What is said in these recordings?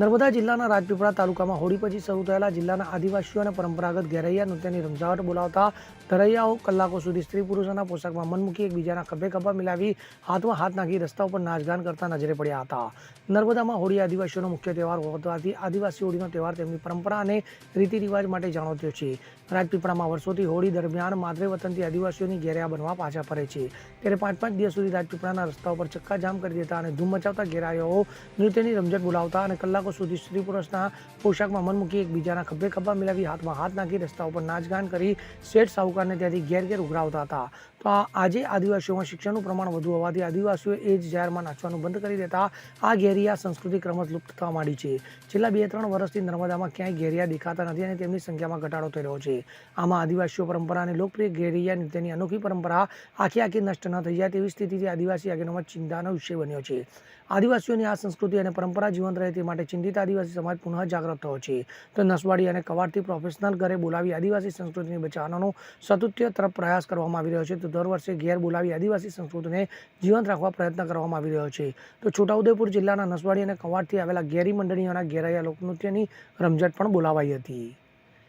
નર્મદા જિલ્લાના રાજપીપળા તાલુકામાં હોળી પછી શરૂ થયેલા જિલ્લાના આદિવાસીઓ અને પરંપરાગત ઘેરૈયા નૃત્યની રમઝાવટ બોલાવતા ધરૈયાઓ કલાકો સુધી સ્ત્રી પુરુષોના પોશાકમાં મન મૂકી એકબીજાના ખભે ખભા મિલાવી હાથમાં હાથ નાખી રસ્તા ઉપર નાચગાન કરતા નજરે પડ્યા હતા. નર્મદામાં હોળી આદિવાસીઓનો મુખ્ય તહેવાર હોવાથી આદિવાસી હોળીનો તહેવાર તેમની પરંપરા અને રીતિ રિવાજ માટે જાણીતો છે. રાજપીપળામાં વર્ષોથી હોળી દરમિયાન માદરે વતનથી આદિવાસીઓની ઘેરિયા બનવા પાછા ફરે છે. ત્યારે પાંચ પાંચ દિવસ સુધી રાજપીપળાના રસ્તા ઉપર ચક્કાજામ કરી દેતા અને ધૂમ મચાવતા ઘેરાયો નૃત્યની રમઝટ બોલાવતા અને કલાકો સુધી સ્ત્રી પુરુષના પોશાકમાં મન મૂકી એકબીજાના ખભે ખભા મિલાવી હાથમાં હાથ નાખી રસ્તા ઉપર નાચગાન કરી શેઠ સાહુકારને ત્યાંથી ઘેર ઘેર ઉઘરાવતા હતા. તો આજે આદિવાસીઓમાં શિક્ષણનું પ્રમાણ વધુ હોવાથી આદિવાસીઓ એ જ જાહેરમાં નાચવાનું બંધ કરી દેતા આ ઘેરિયા સંસ્કૃતિ રમત લુપ્ત થવા માંડી છે. છેલ્લા બે ત્રણ વર્ષથી નર્મદામાં ક્યાંય ઘેરિયા દેખાતા નથી અને તેમની સંખ્યામાં ઘટાડો થઈ રહ્યો છે. આમાં આદિવાસીઓ પરંપરા અને લોકપ્રિય ઘેરિયા નૃત્યની અનોખી પરંપરા આખી આખી નષ્ટ ન થઈ જાય તેવી સ્થિતિથી આદિવાસી આગેનોમાં ચિંતાનો વિષય બન્યો છે. આદિવાસીઓની આ સંસ્કૃતિ અને પરંપરા જીવંત રહે તે માટે ચિંતિત આદિવાસી સમાજ પુનઃ જાગૃત થયો છે. તો નસવાડી અને કવાડથી પ્રોફેશનલ ઘરે બોલાવી આદિવાસી સંસ્કૃતિને બચાવવાનો સતત્ય તરફ પ્રયાસ કરવામાં આવી રહ્યો છે. તો દર વર્ષે ઘેર બોલાવી આદિવાસી સંસ્કૃતિને જીવંત રાખવા પ્રયત્ન કરવામાં આવી રહ્યો છે. તો છોટાઉદેપુર જિલ્લાના નસવાડી અને કવાડથી આવેલા ઘેરી મંડળીઓના ઘેરાયા લોકનૃત્યની રમઝટ પણ બોલાવાઈ હતી.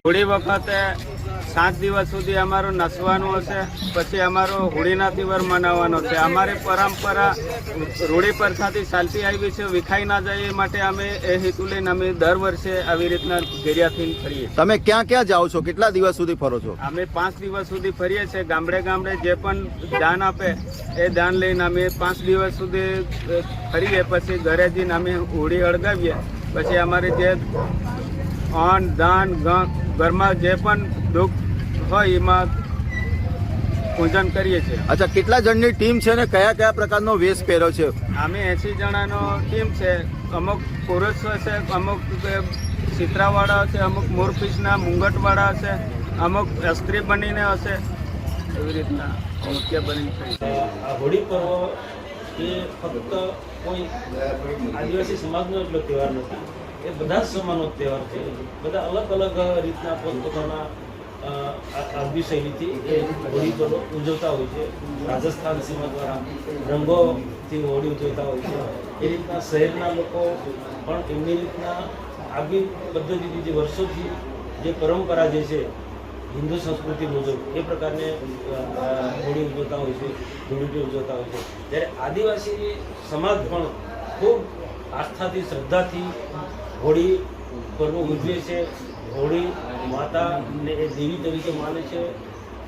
હોળી વખતે સાત દિવસ સુધી અમારું નસવાનું હશે પછી અમારો હોળીના તહેવાર મનાવવાનો છે. અમારી પરંપરા રૂઢી પ્રથાથી ચાલતી આવી છે વિખાઈ ના જાય માટે અમે એ હેતુ લઈને અમે દર વર્ષે આવી રીતના ઘેરિયાથી ફરીએ તમે ક્યાં ક્યાં જાઓ છો? કેટલા દિવસ સુધી ફરો છો? અમે પાંચ દિવસ સુધી ફરીએ છીએ. ગામડે ગામડે જે પણ દાન આપે એ દાન લઈને અમે પાંચ દિવસ સુધી ફરીએ પછી ઘરે જઈને અમે હોળી અળગાવીએ. પછી અમારે જે અન્ન દાન ઘરમાં જે પણ દુઃખ હોય એમાં પૂજન કરીએ છીએ. અચ્છા કેટલા જણની ટીમ છે ને કયા કયા પ્રકારનો વેશ પહેર્યો છે? અમે એસી જણાનો ટીમ છે. અમુક પુરુષો છે અમુક ચિત્રાવાળા હશે અમુક મોરપીસના મુંગટવાળા હશે અમુક સ્ત્રી બનીને હશે. એવી રીતના મુખ્ય બની છે. આ હોળી પર્વ એ ફક્ત કોઈ આદિવાસી સમાજનો એટલો તહેવાર નથી. એ બધા જ સમાનો તહેવાર છે. બધા અલગ અલગ રીતના પોતપોતાના આગવી શૈલીથી એ હોળી ઉજવતા હોય છે. રાજસ્થાન સીમા દ્વારા રંગોથી હોળી ઉજવતા હોય છે. એ રીતના શહેરના લોકો પણ એમની રીતના આગવી પદ્ધતિથી જે વર્ષોથી જે પરંપરા જે છે, હિન્દુ સંસ્કૃતિ મુજબ એ પ્રકારને હોળી ઉજવતા હોય છે, ધૂળેટી ઉજવતા હોય છે. જ્યારે આદિવાસી સમાજ પણ ખૂબ આસ્થાથી, શ્રદ્ધાથી હોળી પર્વ ઉજવે છે હોળી માતાને એ દેવી તરીકે માને છે.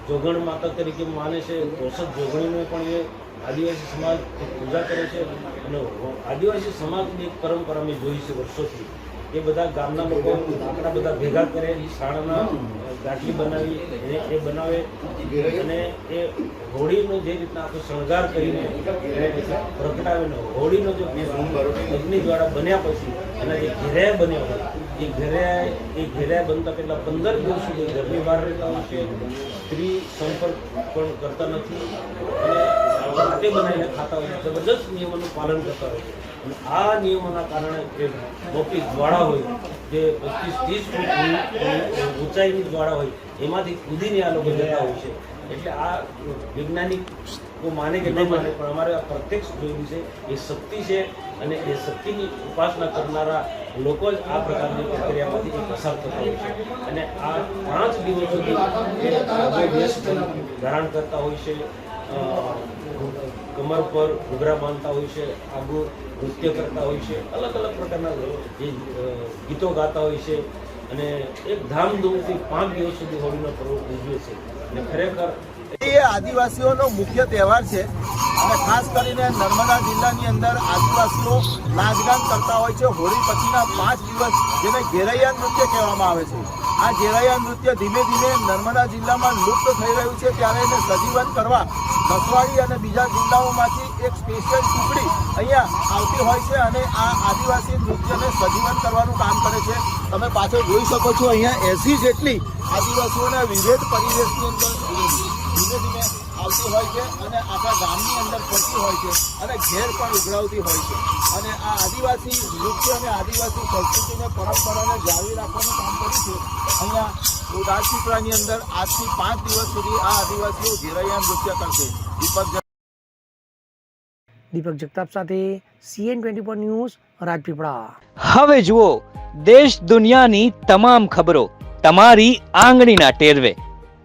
જોગણ માતા તરીકે માને છે. ઓષધ જોગણીને પણ એ આદિવાસી સમાજ પૂજા કરે છે. અને આદિવાસી સમાજની એક પરંપરા મેં જોઈ છે વર્ષોથી. એ બધા ગામના લોકો લાકડા બધા ભેગા કરે, શાળાના ગાંઠલી બનાવી, એ એ બનાવે. અને એ હોળીનો જે રીતના આખો શણગાર કરીને પ્રગટાવીને હોળીનો જો અગ્નિ દ્વારા બન્યા પછી અને જે ઘેરાય બન્યા હોય, એ ઘેરાયા એ ઘેરાયા બનતા પહેલાં પંદર દિવસ સુધી ઘરની બહાર રહેતા હોય છે. સ્ત્રી સંપર્ક પણ કરતા નથી. અને હાથે બનાવીને ખાતા હોય છે. જબરદસ્ત નિયમોનું પાલન કરતા હોય છે. અને આ નિયમોના કારણે જે મોટી જ્વાળા હોય, જે પચીસ, ત્રીસ ફૂટ ઊંચાઈની જ્વાળા હોય, એમાંથી કૂદીને આ લોકો જતા હોય છે. એટલે આ વૈજ્ઞાનિકો માને કે નહીં માને, પણ અમારે આ પ્રત્યક્ષ જોયું છે, એ શક્તિ છે અને એ શક્તિની ઉપાસના કરનારા લોકો જ આ પ્રકારની પ્રક્રિયામાંથી પસાર થતા હોય છે. અને આ પાંચ દિવસ વેશ ધારણ કરતા હોય છે કમર પર ઘૂઘરા બાંધતા હોય છે આગુ નૃત્ય કરતા હોય છે અલગ અલગ પ્રકારના જે ગીતો ગાતા હોય છે અને એક ધામધૂમથી પાંચ દિવસ સુધી હોળીનો પર્વ ઉજવે છે. અને ખરેખર એ આદિવાસીઓનો મુખ્ય તહેવાર છે. અને ખાસ કરીને નર્મદા જિલ્લાની અંદર આદિવાસીઓ નાચગાન કરતા હોય છે. હોળી પછીના પાંચ દિવસ જેને ઘેરૈયા નૃત્ય કહેવામાં આવે છે. આ ઘેરૈયા નૃત્ય ધીમે ધીમે નર્મદા જિલ્લામાં લુપ્ત થઈ રહ્યું છે ત્યારે એને સજીવન કરવા મસવાડી અને બીજા જિલ્લાઓમાંથી એક સ્પેશિયલ ટુકડી અહીંયા આવતી હોય છે અને આ આદિવાસી નૃત્યને સજીવન કરવાનું કામ કરે છે. તમે પાછળ જોઈ શકો છો, અહીંયા એસી જેટલી આદિવાસીઓના વિવિધ પરિવેશની અંદર ધીમે ધીમે આવતી હોય છે અને આખા ગામની અંદર ફરતી હોય છે અને ઘેર પણ ઉઘરાવતી હોય છે. અને આ આદિવાસી નૃત્ય અને આદિવાસી સંસ્કૃતિને પરંપરાને જાળવી રાખવાનું કામ કર્યું છે. અહીંયા રાજપીપળાની અંદર આજથી પાંચ દિવસ સુધી આ આદિવાસીઓ ઘેરૈયા નૃત્ય કરશે. દીપક દીપક જગતાપ સાથે CN twenty four news Rajpipla. હવે જુઓ દેશ દુનિયાની તમામ ખબરો તમારી આંગળીના ટેરવે.